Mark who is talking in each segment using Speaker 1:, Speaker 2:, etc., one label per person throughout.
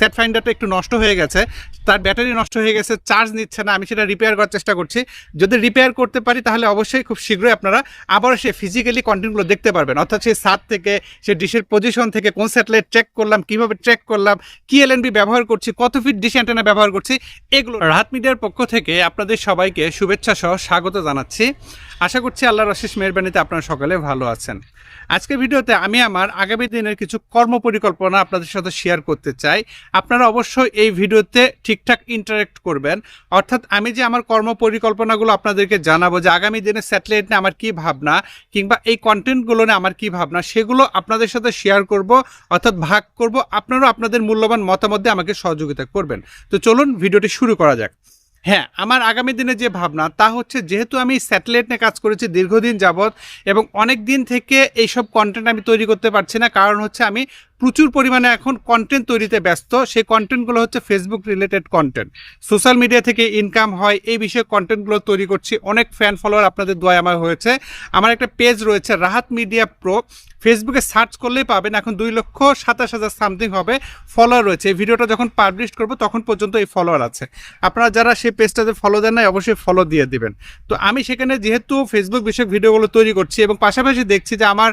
Speaker 1: Set ফাইন্ডারটা একটু নষ্ট হয়ে গেছে, তার ব্যাটারি নষ্ট হয়ে গেছে চার্জ নিচ্ছে না, আমি সেটা রিপেয়ার করার চেষ্টা করছি। যদি রিপেয়ার করতে পারি, তাহলে অবশ্যই খুব শীঘ্রই আপনারা আবার সে ফিজিক্যালি কন্টেন্টগুলো দেখতে পারবেন। অর্থাৎ সেই সাত থেকে সে ডিশের পজিশন থেকে কোন স্যাটেলাইট ট্র্যাক করলাম, কীভাবে ট্র্যাক করলাম, কি এলএনবি ব্যবহার করছি, কত ফিট ডিশ অ্যান্টেনা ব্যবহার করছি, এগুলো রাহাত মিডিয়ার পক্ষ থেকে আপনাদের সবাইকে শুভেচ্ছা সহ স্বাগত জানাচ্ছি। আশা করছি আল্লাহর অশেষ মেহরবানিতে আপনারা সকলে ভালো আছেন। আজকের ভিডিওতে আমি আমার আগামী দিনের কিছু কর্ম পরিকল্পনা আপনাদের সাথে শেয়ার করতে চাই। আপনারা অবশ্যই এই ভিডিওতে ঠিকঠাক ইন্টারেক্ট করবেন। অর্থাৎ আমি যে আমার কর্ম পরিকল্পনাগুলো আপনাদেরকে জানাব যে আগামী দিনে স্যাটেলাইট নিয়ে আমার কি ভাবনা, কিংবা এই কন্টেন্টগুলো নিয়ে আমার কি ভাবনা, সেগুলো আপনাদের সাথে শেয়ার করব, অর্থাৎ ভাগ করব, আপনারাও আপনাদের মূল্যবান মতামত আমাকে সহযোগিতা করবেন। তো চলুন ভিডিওটি শুরু করা যাক। হ্যাঁ আমার আগামী দিনে যে ভাবনা, তা হচ্ছে যেহেতু আমি স্যাটেলাইট নিয়ে কাজ করেছি দীর্ঘদিন যাবৎ, এবং অনেক দিন থেকে এইসব কন্টেন্ট আমি তৈরি করতে পারছি না, কারণ হচ্ছে আমি প্রচুর পরিমাণে এখন কন্টেন্ট তৈরিতে ব্যস্ত। সেই কন্টেন্টগুলো হচ্ছে Facebook related content social media থেকে ইনকাম হয়, এই বিষয়ে কন্টেন্টগুলো তৈরি করছি। অনেক ফ্যান ফলোয়ার আপনাদের দোয়া আমার হয়েছে। আমার একটা পেজ রয়েছে রাহাত মিডিয়া প্রো ফেসবুকে সার্চ করলেই পাবেন। এখন দুই লক্ষ সাতাশ হাজার সামথিং হবে ফলোয়ার রয়েছে। এই ভিডিওটা যখন পাবলিশ করব, তখন পর্যন্ত এই ফলোয়ার আছে। আপনারা যারা সেই পেজটাতে ফলো দেন নাই, অবশ্যই ফলো দিয়ে দিবেন। তো আমি সেখানে যেহেতু ফেসবুক বিষয়ক ভিডিওগুলো তৈরি করছি এবং পাশাপাশি দেখছি যে আমার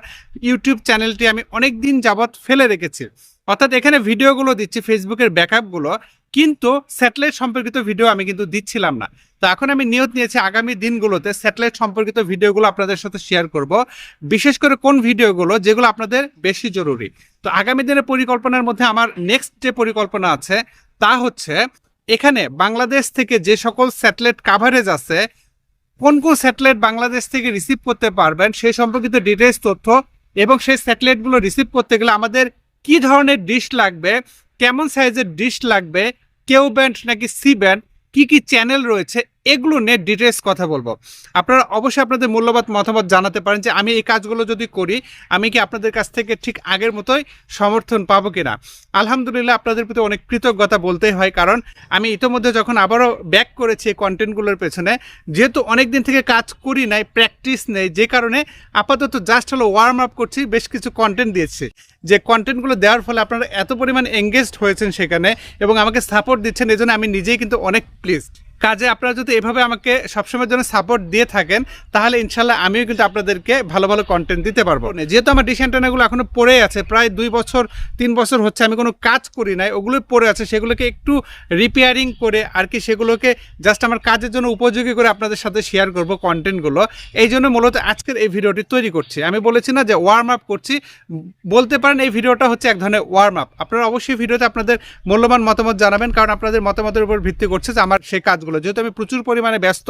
Speaker 1: ইউটিউব চ্যানেলটি আমি অনেক দিন যাবৎ ফেলে রেখেছি অর্থাৎ এখানে ভিডিওগুলো দিচ্ছি ফেসবুকের ব্যাকআপগুলো, কিন্তু স্যাটেলাইট সম্পর্কিত ভিডিও আমি কিন্তু দিচ্ছিলাম না। তো এখন আমি নিয়ত নিয়েছি আগামী দিনগুলোতে স্যাটেলাইট সম্পর্কিত ভিডিওগুলো আপনাদের সাথে শেয়ার করব, বিশেষ করে কোন ভিডিওগুলো যেগুলো আপনাদের বেশি জরুরি। তো আগামী দিনের পরিকল্পনার মধ্যে আমার নেক্সট যে পরিকল্পনা আছে, তা হচ্ছে এখানে বাংলাদেশ থেকে যে সকল স্যাটেলাইট কাভারেজ আছে, কোন কোন স্যাটেলাইট বাংলাদেশ থেকে রিসিভ করতে পারবেন, সেই সম্পর্কিত ডিটেলস তথ্য এবং সেই স্যাটেলাইটগুলো রিসিভ করতে গেলে আমাদের কি ধরনের ডিশ লাগবে? কেমন সাইজের ডিশ লাগবে? কেউ ব্যান্ড নাকি সি ব্যান্ড কি কি চ্যানেল রয়েছে? এগুলো নিয়ে ডিটেলস কথা বলব। আপনারা অবশ্যই আপনাদের মূল্যবান মতামত জানাতে পারেন যে আমি এই কাজগুলো যদি করি, আমি কি আপনাদের কাছ থেকে ঠিক আগের মতোই সমর্থন পাবো কিনা? আলহামদুলিল্লাহ আপনাদের প্রতি অনেক কৃতজ্ঞতা বলতেই হয়, কারণ আমি ইতোমধ্যে যখন আবারও ব্যাক করেছি এই কন্টেন্টগুলোর পেছনে, যেহেতু অনেক দিন থেকে কাজ করি নাই প্র্যাকটিস নেই, যে কারণে আপাতত জাস্ট হলো ওয়ার্ম আপ করছি, বেশ কিছু কন্টেন্ট দিয়েছি। যে কন্টেন্টগুলো দেওয়ার ফলে আপনারা এত পরিমাণ এঙ্গেজড হয়েছেন সেখানে এবং আমাকে সাপোর্ট দিচ্ছেন, এজন্য আমি নিজেই কিন্তু অনেক প্লিজড কাজে আপনারা যদি এভাবে আমাকে সবসময়ের জন্য সাপোর্ট দিয়ে থাকেন, তাহলে ইনশাল্লাহ আমিও কিন্তু আপনাদেরকে ভালো ভালো কন্টেন্ট দিতে পারব। যেহেতু আমার ডিশ অ্যান্টেনাগুলো এখনও পড়ে আছে, প্রায় দুই বছর, তিন বছর হচ্ছে, আমি কোনো কাজ করি নাই ওগুলো পড়ে আছে, সেগুলোকে একটু রিপেয়ারিং করে আর কি সেগুলোকে জাস্ট আমার কাজের জন্য উপযোগী করে আপনাদের সাথে শেয়ার করব কন্টেন্টগুলো এই জন্য মূলত আজকের এই ভিডিওটি তৈরি করছি। আমি বলেছি না যে ওয়ার্ম আপ করছি, বলতে পারেন এই ভিডিওটা হচ্ছে এক ধরনের ওয়ার্ম আপ আপনারা অবশ্যই ভিডিওতে আপনাদের মূল্যবান মতামত জানাবেন, কারণ আপনাদের মতামতের উপর ভিত্তি করছে যে আমার সেই কাজগুলো যেহেতু আমি প্রচুর পরিমাণে ব্যস্ত,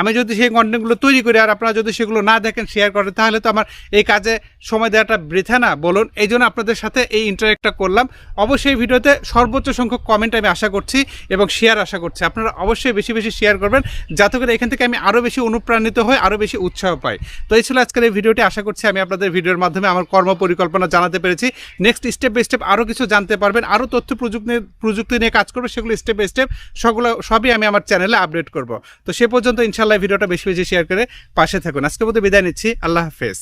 Speaker 1: আমি যদি সেই কন্টেন্টগুলো তৈরি করি আর আপনারা যদি সেগুলো না দেখেন শেয়ার করেন, তাহলে তো আমার এই কাজে সময় দেওয়াটা বৃথা না। বলুন, এই জন্য আপনাদের সাথে এই ইন্টারেক্টটা করলাম। অবশ্যই ভিডিওতে সর্বোচ্চ সংখ্যক কমেন্ট আমি আশা করছি এবং শেয়ার আশা করছি। আপনারা অবশ্যই বেশি বেশি শেয়ার করবেন, যাতে করে এখান থেকে আমি আরও বেশি অনুপ্রাণিত হই আরও বেশি উৎসাহ পাই। তো এই ছিল আজকের এই ভিডিওটি। আশা করছি আমি আপনাদের ভিডিওর মাধ্যমে আমার কর্ম পরিকল্পনা জানাতে পেরেছি। নেক্সট স্টেপ বাই স্টেপ আরও কিছু জানতে পারবেন আরও তথ্য প্রযুক্তি প্রযুক্তি নিয়ে কাজ করবে, সেগুলো স্টেপ বাই স্টেপ সেগুলো সবই আমি আমার চ্যানেলে আপডেট করব। তো সে পর্যন্ত ইনশাল্লাহ ভিডিওটা বেশি বেশি শেয়ার করে পাশে থাকুন। আজকে মতো বিদায় নিচ্ছি। আল্লাহ হাফেজ।